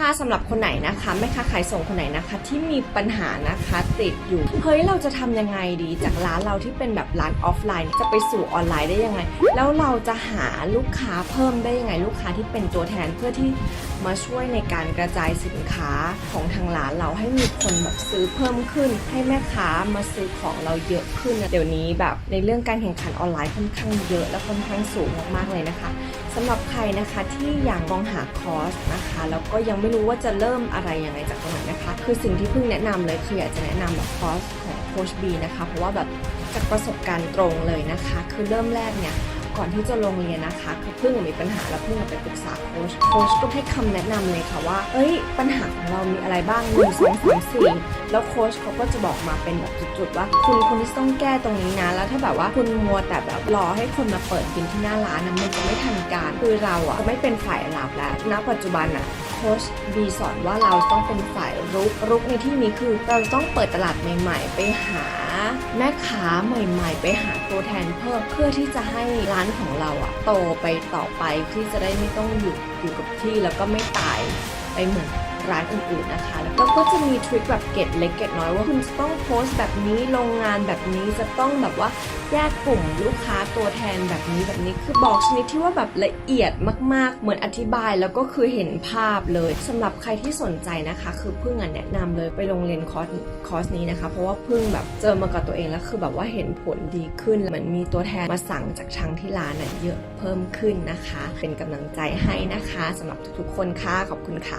ค่ะสำหรับคนไหนนะคะแม่ค้าขายส่งคนไหนนะคะ ที่มีปัญหานะคะติดอยู่เฮ้ยเราจะทำยังไงดีจากร้านเราที่เป็นแบบร้านออฟไลน์ จะไปสู่ออนไลน์ได้ยังไง แล้วเราจะหาลูกค้าเพิ่มได้ยังไง ลูกค้าที่เป็นตัวแทนเพื่อที่มาช่วยในการกระจายสินค้าของทางร้านเราให้มีคนแบบซื้อเพิ่มขึ้น ให้แม่ค้ามาซื้อของเราเยอะขึ้นเดี๋ยวนี้แบบในเรื่องการแข่งขันออนไลน์ค่อนข้างเยอะและค่อนข้างสูงมากๆเลยนะคะสำหรับใครนะคะที่อยากมองหาคอร์สนะคะแล้วก็ยังไม่รู้ว่าจะเริ่มอะไรยังไงจากตรงไหนนะคะ คือสิ่งที่เพิ่งแนะนำเลยคืออยากจะแนะนำแบบคอร์สของโคชบีนะคะ เพราะว่าแบบจากประสบการณ์ตรงเลยนะคะ คือเริ่มแรกเนี่ยก่อนที่จะลงเรียนนะคะคือเพิ่งมีปัญหาแล้วเพิ่งไปปรึกษาโค้ชโค้ชก็ให้คำแนะนำเลยค่ะว่า เอ้ย ปัญหาของเรามีอะไรบ้างหนึ่งสองสามสี่ แล้วโค้ชเขาก็จะบอกมาเป็นแบบจุดๆว่า คุณคุณที่ต้องแก้ตรงนี้นะ แล้วถ้าแบบว่าคุณมัวแต่แบบรอให้คนมาเปิดบินที่หน้าร้านนะมันจะไม่ทันการคือเราอะจะไม่เป็นฝ่ายรับแล้วณปัจจุบันอะโค้ชบีสอนว่าเราต้องเป็นฝ่ายรุกรุกในที่นี้คือเราต้องเปิดตลาดใหม่ ๆ ไปหาแม่ค้าใหม่ ๆ ไปหาตัวแทนเพิ่มเพื่อที่จะให้ร้านของเราอะโตไปต่อไปที่จะได้ไม่ต้องอยู่อยู่กับที่แล้วก็ไม่ตายไปเหมือน ร้านอื่นๆนะคะ แล้วก็จะมีทริคแบบเก็ตเล็กเก็ตน้อยว่าคุณจะต้องโพสต์แบบนี้โรงงานแบบนี้จะต้องแบบว่าแยกกลุ่มลูกค้าตัวแทนแบบนี้แบบนี้คือบอกชนิดที่ว่าแบบละเอียดมาก ๆ เหมือนอธิบายแล้วก็คือเห็นภาพเลยสำหรับใครที่สนใจนะคะ คือเพิ่งอะแนะนำเลยไปโรงเรียนคอร์สคอร์สนี้นะคะ เพราะว่าเพิ่งแบบเจอมากับตัวเองแล้วคือแบบว่าเห็นผลดีขึ้นเหมือนมีตัวแทนมาสั่งจากทางที่ร้านอะเยอะเพิ่มขึ้นนะคะ เป็นกำลังใจให้นะคะสำหรับทุกๆคนค่ะขอบคุณค่ะ